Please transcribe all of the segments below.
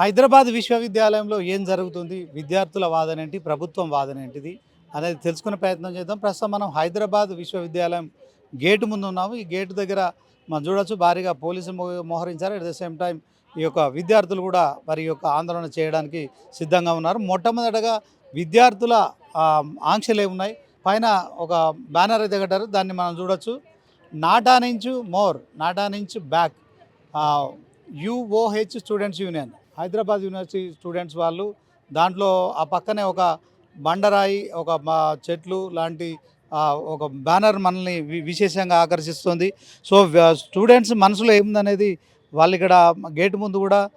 హైదరాబాద్ విశ్వవిద్యాలయంలో ఏం జరుగుతుంది? విద్యార్థుల వాదన ఏంటి? ప్రభుత్వం వాదన ఏంటిది? అనేది తెలుసుకునే ప్రయత్నం చేద్దాం. ప్రస్తుతం మనం హైదరాబాద్ విశ్వవిద్యాలయం గేటు ముందు ఉన్నాము. ఈ గేటు దగ్గర మనం చూడొచ్చు భారీగా పోలీసులు మోహరించారు. అట్ ద సేమ్ టైం ఈ యొక్క విద్యార్థులు కూడా మరి యొక్క ఆందోళన చేయడానికి సిద్ధంగా ఉన్నారు. మొట్టమొదటగా విద్యార్థుల ఆంక్షలే ఆంక్షలు ఏమున్నాయి? పైన ఒక బ్యానర్ అయితే కట్టారు. దాన్ని మనం చూడొచ్చు. నాటా నుంచి మోర్ నాటా నుంచి back UOH students union. Hyderabad university students వాళ్ళు దాంట్లో ఆ పక్కనే ఒక బండరాయి ఒక మా- చెట్లు లాంటి ఒక బ్యానర్ మనల్ని వి- విశేషంగా ఆకర్షిస్తుంది. సో స్టూడెంట్స్ మనసులో ఏముందనేది వాళ్ళు ఇక్కడ గేట్ ముందు కూడా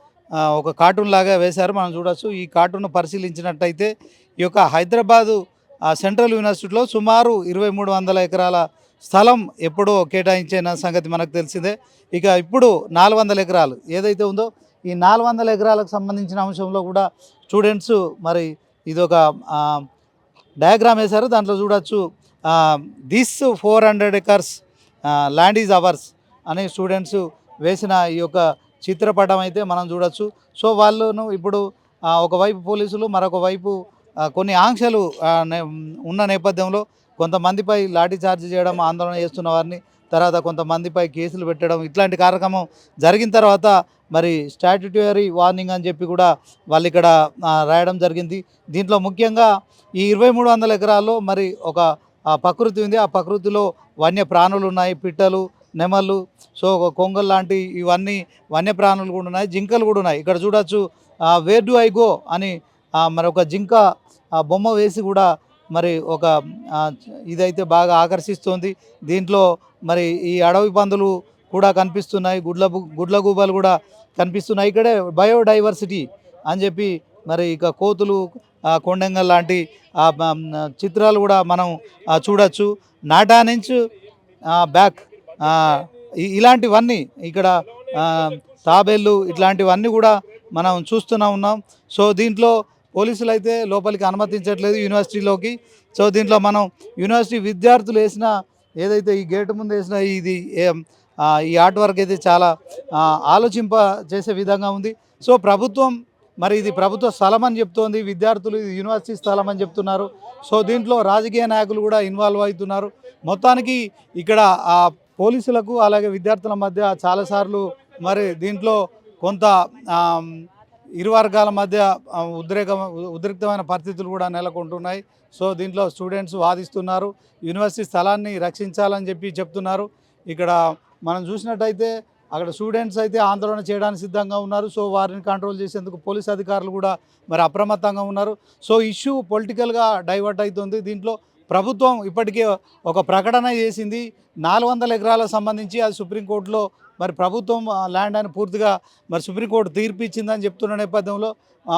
ఒక కార్టూన్ లాగా వేశారు. మనం చూడొచ్చు. ఈ కార్టూన్ పరిశీలించినట్టయితే ఈ యొక్క హైదరాబాదు సెంట్రల్ యూనివర్సిటీలో సుమారు ఇరవై మూడు వందల ఎకరాల స్థలం ఎప్పుడో కేటాయించిన సంగతి మనకు తెలిసిందే. ఇక ఇప్పుడు నాలుగు వందల ఎకరాలు ఏదైతే ఉందో ఈ నాలుగు వందల ఎకరాలకు సంబంధించిన అంశంలో కూడా స్టూడెంట్స్ మరి ఇదొక డయాగ్రామ్ వేశారు. దాంట్లో చూడొచ్చు this four hundred acres land is ours అనే స్టూడెంట్స్ వేసిన ఈ యొక్క చిత్రపటం అయితే మనం చూడొచ్చు. సో వాళ్ళను ఇప్పుడు ఒకవైపు పోలీసులు మరొక వైపు కొన్ని ఆంక్షలు నే- ఉన్న నేపథ్యంలో కొంతమందిపై లాఠీచార్జ్ చేయడం ఆందోళన చేస్తున్న వారిని తర్వాత కొంతమందిపై కేసులు పెట్టడం ఇట్లాంటి కార్యక్రమం జరిగిన తర్వాత మరి స్టాట్యుటరీ వార్నింగ్ అని చెప్పి కూడా వాళ్ళు ఇక్కడ రాయడం జరిగింది. దీంట్లో ముఖ్యంగా ఈ ఇరవై మూడు వందల ఎకరాల్లో మరి ఒక ప్రకృతి ఉంది. ఆ ప్రకృతిలో వన్య ప్రాణులు ఉన్నాయి. పిట్టలు నెమళ్ళు సో కొంగలు కొంగల్ లాంటి ఇవన్నీ వన్యప్రాణులు కూడా ఉన్నాయి. జింకలు కూడా ఉన్నాయి. ఇక్కడ చూడొచ్చు వేర్ డు ఐ గో అని మరి ఒక జింక బొమ్మ వేసి కూడా మరి ఒక ఇదైతే బాగా ఆకర్షిస్తుంది. దీంట్లో మరి ఈ అడవి పందులు కూడా కనిపిస్తున్నాయి. గుడ్ల గుడ్ల గూబలు కూడా కనిపిస్తున్నాయి. ఇక్కడే బయోడైవర్సిటీ అని చెప్పి మరి ఇక కోతులు కొండంగల్ లాంటి చిత్రాలు కూడా మనం చూడొచ్చు. నాటా నుంచి బ్యాక్ ఇలాంటివన్నీ ఇక్కడ తాబేళ్ళు ఇట్లాంటివన్నీ కూడా మనం చూస్తూనే ఉన్నాం. సో దీంట్లో పోలీసులు అయితే లోపలికి అనుమతించట్లేదు యూనివర్సిటీలోకి. సో దీంట్లో మనం యూనివర్సిటీ విద్యార్థులు వేసిన ఏదైతే ఈ గేటు ముందు వేసిన ఇది ఈ ఆర్ట్ వర్క్ అయితే చాలా ఆలోచింప చేసే విధంగా ఉంది. సో ప్రభుత్వం మరి ఇది ప్రభుత్వ స్థలం అని చెప్తోంది విద్యార్థులు ఇది యూనివర్సిటీ స్థలం అని చెప్తున్నారు. సో దీంట్లో రాజకీయ నాయకులు కూడా ఇన్వాల్వ్ అవుతున్నారు. మొత్తానికి ఇక్కడ ఆ పోలీసులకు అలాగే విద్యార్థుల మధ్య చాలాసార్లు మరి దీంట్లో కొంత ఇరు వర్గాల మధ్య ఉద్రేక ఉద్రిక్తమైన పరిస్థితులు కూడా నెలకొంటున్నాయి. సో దీంట్లో స్టూడెంట్స్ వాదిస్తున్నారు. యూనివర్సిటీ స్థలాన్ని రక్షించాలని చెప్పి చెప్తున్నారు. ఇక్కడ మనం చూసినట్టయితే అక్కడ స్టూడెంట్స్ అయితే ఆందోళన చేయడానికి సిద్ధంగా ఉన్నారు. సో వారిని కంట్రోల్ చేసేందుకు పోలీస్ అధికారులు కూడా మరి అప్రమత్తంగా ఉన్నారు. సో ఇష్యూ పొలిటికల్గా డైవర్ట్ అవుతుంది దీంట్లో ప్రభుత్వం ఇప్పటికే ఒక ప్రకటన చేసింది. నాలుగు వందల ఎకరాలకు సంబంధించి అది సుప్రీంకోర్టులో మరి ప్రభుత్వం ల్యాండ్ అని పూర్తిగా మరి సుప్రీంకోర్టు తీర్పు ఇచ్చిందని చెప్తున్న నేపథ్యంలో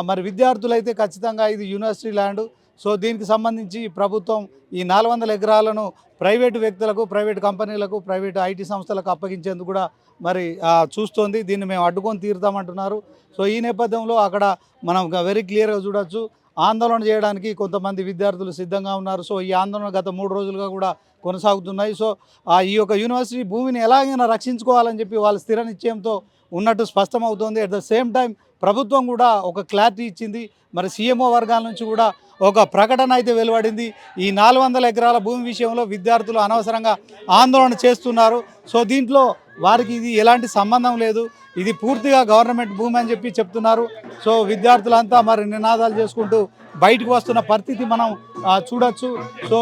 మరి విద్యార్థులు అయితే ఖచ్చితంగా ఇది యూనివర్సిటీ ల్యాండ్ సో దీనికి సంబంధించి ప్రభుత్వం ఈ నాలుగు వందల ఎకరాలను ప్రైవేటు వ్యక్తులకు ప్రైవేట్ కంపెనీలకు ప్రైవేట్ ఐటీ సంస్థలకు అప్పగించేందుకు కూడా మరి చూస్తోంది. దీన్ని మేము అడ్డుకొని తీరుతామంటున్నారు. సో ఈ నేపథ్యంలో అక్కడ మనం వెరీ క్లియర్గా చూడొచ్చు. ఆందోళన చేయడానికి కొంతమంది విద్యార్థులు సిద్ధంగా ఉన్నారు. సో ఈ ఆందోళన గత మూడు రోజులుగా కూడా కొనసాగుతున్నాయి. సో ఈ యొక్క యూనివర్సిటీ భూమిని ఎలాగైనా రక్షించుకోవాలని చెప్పి వాళ్ళ స్థిర నిశ్చయంతో ఉన్నట్టు స్పష్టమవుతోంది. అట్ ద సేమ్ టైం ప్రభుత్వం కూడా ఒక క్లారిటీ ఇచ్చింది. మరి సీఎంఓ వర్గాల నుంచి కూడా ఒక ప్రకటన అయితే వెలువడింది. ఈ నాలుగు వందల ఎకరాల భూమి విషయంలో విద్యార్థులు అనవసరంగా ఆందోళన చేస్తున్నారు. సో దీంట్లో వారికి ఇది ఎలాంటి సంబంధం లేదు. ఇది పూర్తిగా గవర్నమెంట్ భూమి అని చెప్పి చెప్తున్నారు. సో విద్యార్థులంతా మరి నినాదాలు చేసుకుంటూ బయటకు వస్తున్న పరిస్థితి మనం చూడొచ్చు. సో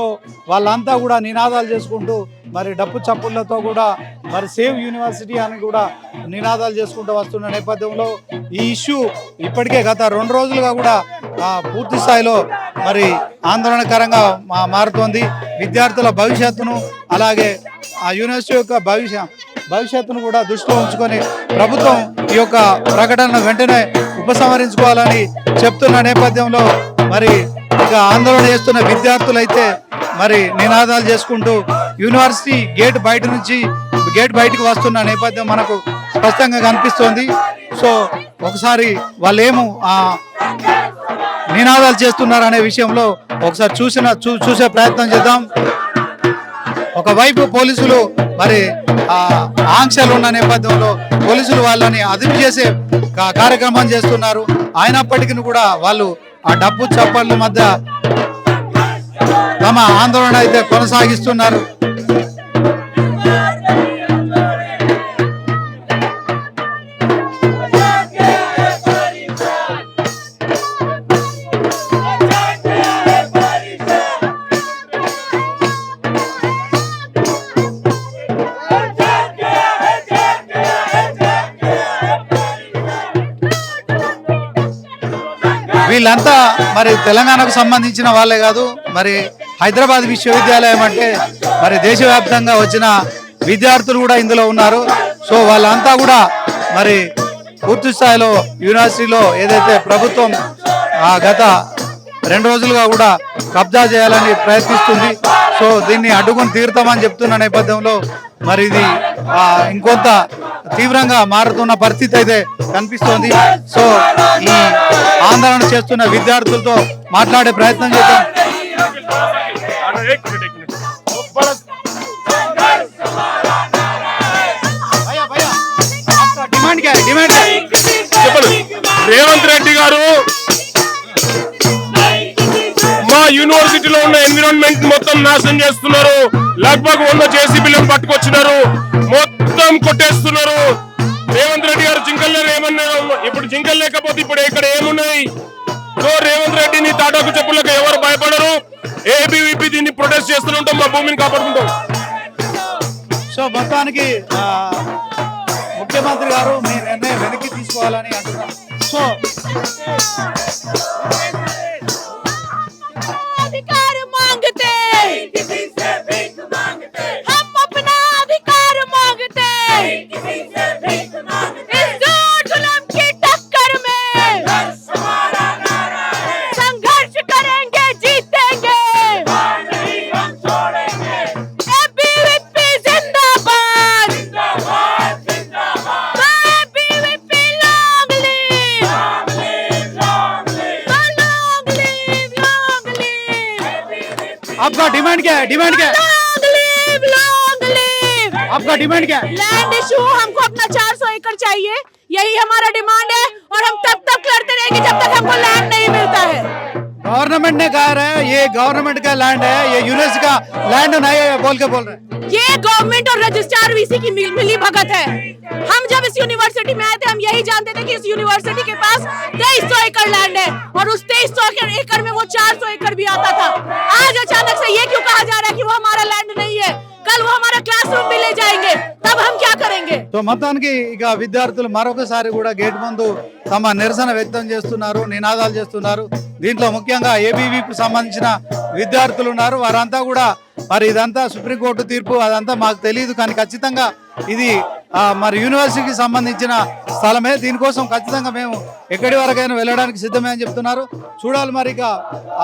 వాళ్ళంతా కూడా నినాదాలు చేసుకుంటూ మరి డప్పు చప్పుళ్ళతో కూడా మరి సేవ్ యూనివర్సిటీ అని కూడా నినాదాలు చేసుకుంటూ వస్తున్న నేపథ్యంలో ఈ ఇష్యూ ఇప్పటికే గత రెండు రోజులుగా కూడా ఆ, పూర్తి స్థాయిలో మరి ఆందోళనకరంగా మా- మారుతోంది. విద్యార్థుల భవిష్యత్తును అలాగే ఆ యూనివర్సిటీ యొక్క భవిష్య భవిష్యత్తును కూడా దృష్టిలో ఉంచుకొని ప్రభుత్వం ఈ యొక్క ప్రకటనను వెంటనే ఉపసంహరించుకోవాలని చెప్తున్న నేపథ్యంలో మరి ఇక ఆందోళన చేస్తున్న విద్యార్థులైతే మరి నినాదాలు చేసుకుంటూ యూనివర్సిటీ గేట్ బయట నుంచి గేట్ బయటకు వస్తున్న నేపథ్యం మనకు స్పష్టంగా కనిపిస్తోంది. సో ఒకసారి వాళ్ళు ఏమో ఆ నినాదాలు చేస్తున్నారు అనే విషయంలో ఒకసారి చూసిన చూ చూసే ప్రయత్నం చేద్దాం. ఒకవైపు పోలీసులు మరి ఆ, ఆంక్షలు ఉన్న నేపథ్యంలో పోలీసులు వాళ్ళని అదుపు చేసే కార్యక్రమం చేస్తున్నారు. అయినప్పటికీ కూడా వాళ్ళు ఆ డబ్బు చప్పళ్ళ మధ్య తమ ఆందోళన అయితే కొనసాగిస్తున్నారు. వీళ్ళంతా మరి తెలంగాణకు సంబంధించిన వాళ్ళే కాదు మరి హైదరాబాద్ విశ్వవిద్యాలయం అంటే మరి దేశవ్యాప్తంగా వచ్చిన విద్యార్థులు కూడా ఇందులో ఉన్నారు. సో వాళ్ళంతా కూడా మరి పూర్తి స్థాయిలో యూనివర్సిటీలో ఏదైతే ప్రభుత్వం ఆ గత రెండు రోజులుగా కూడా కబ్జా చేయాలని ప్రయత్నిస్తుంది. సో దీన్ని అడ్డుకుని తీరుతామని చెప్తున్న నేపథ్యంలో మరి ఇది ఇంకొంత తీవ్రంగా మారుతున్న పరిస్థితి అయితే కనిపిస్తోంది. సో చేస్తున్న విద్యార్థులతో మాట్లాడే ప్రయత్నం చేద్దాం. రేవంత్ రెడ్డి గారు మా యూనివర్సిటీలో ఉన్న ఎన్విరాన్మెంట్ మొత్తం నాశనం చేస్తున్నారు. లగ్భగ్ ఉన్న జేసీబీలను పట్టుకొచ్చినారు. మొత్తం కొట్టేస్తున్నారు. రేవంత్ రెడ్డి గారు జింకల్లో ఏమన్నా ఇప్పుడు జింకలు లేకపోతే ఇప్పుడు ఇక్కడ ఏమున్నాయి? సో రేవంత్ రెడ్డిని తాటాకు చెప్పులకు ఎవరు భయపడరు? ఏబీవీపీ దీన్ని ప్రొటెస్ట్ చేస్తుంటాం మా భూమిని కాపాడుకుంటాం. సో మొత్తానికి ముఖ్యమంత్రి గారు మీ నిర్ణయం వెనక్కి తీసుకోవాలని అంటున్నారు. సో क्या है? डिमांड क्या है? आपका डिमांड क्या है? लैंड इशू हमको अपना 400 एकड़ चाहिए। यही हमारा डिमांड है और हम तब तक लड़ते रहेंगे जब तक हमको लैंड नहीं मिलता है। गवर्नमेंट ने कहा है ये गवर्नमेंट का लैंड है ये यूनिवर्सिटी का लैंड नहीं है बोल के बोल रहे हैं। ये गवर्नमेंट और रजिस्ट्रार वीसी की मिल, मिली भगत है हम जब इस यूनिवर्सिटी में आए थे हम यही जानते थे कि इस यूनिवर्सिटी के पास तेईस सौ एकड़ लैंड है और उस तेईस सौ एकड़ में वो चार सौ एकड़ भी आता था आज अचानक से ये क्यों कहा जा रहा है कि वो हमारा लैंड नहीं है कल वो हमारा क्लासरूम भी ले जाएंगे तब हम क्या करेंगे సో మొత్తానికి ఇక విద్యార్థులు మరొకసారి కూడా గేట్ ముందు తమ నిరసన వ్యక్తం చేస్తున్నారు నినాదాలు చేస్తున్నారు దీంట్లో ముఖ్యంగా ఏబీవీకి సంబంధించిన విద్యార్థులు ఉన్నారు వారంతా కూడా మరి ఇదంతా సుప్రీంకోర్టు తీర్పు అదంతా మాకు తెలియదు కానీ ఖచ్చితంగా ఇది మరి యూనివర్సిటీకి సంబంధించిన స్థలమే. దీనికోసం ఖచ్చితంగా మేము ఎక్కడి వరకైనా వెళ్ళడానికి సిద్ధమే అని చెప్తున్నారు. చూడాలి మరి ఇక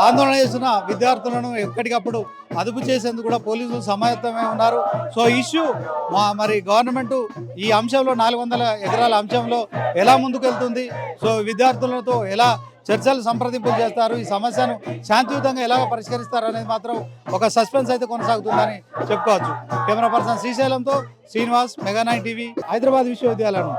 ఆందోళన చేస్తున్న విద్యార్థులను ఎక్కడికప్పుడు అదుపు చేసేందుకు కూడా పోలీసులు సమాయత్తమే ఉన్నారు. సో ఇష్యూ మా మరి గవర్నమెంట్ ఈ అంశంలో నాలుగు వందల ఎకరాల అంశంలో ఎలా ముందుకెళ్తుంది? సో విద్యార్థులతో ఎలా చర్చలు సంప్రదింపులు చేస్తారు. ఈ సమస్యను శాంతియుతంగా ఎలా పరిష్కరిస్తారు అనేది మాత్రం ఒక సస్పెన్స్ అయితే కొనసాగుతుందని చెప్పుకోవచ్చు. Camera person శ్రీశైలంతో Srinivas Mega nine TV Hyderabad విశ్వవిద్యాలయం